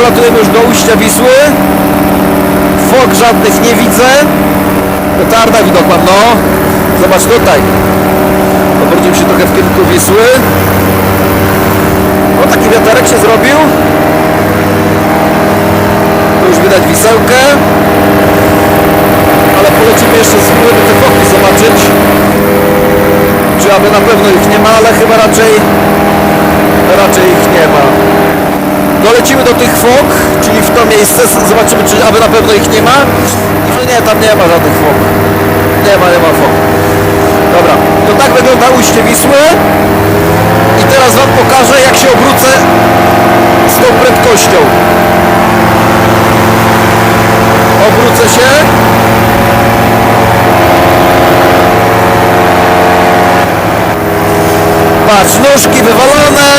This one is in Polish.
dolatujemy już do ujścia Wisły. Fok żadnych nie widzę. Petarda widok mam, no. Zobacz tutaj. Obrócił się trochę w kierunku Wisły. No taki wiaterek się zrobił. Tu już widać wisełkę. Ale polecimy jeszcze spróbujemy te foki zobaczyć. Czy aby na pewno ich nie ma, ale chyba raczej raczej ich nie. Dolecimy do tych fok, czyli w to miejsce, zobaczymy czy aby na pewno ich nie ma. I nie, tam nie ma żadnych fok. Nie ma, nie ma fok. Dobra, to tak wygląda ujście Wisły. I teraz wam pokażę jak się obrócę z tą prędkością. Obrócę się. Patrz, nóżki wywalone.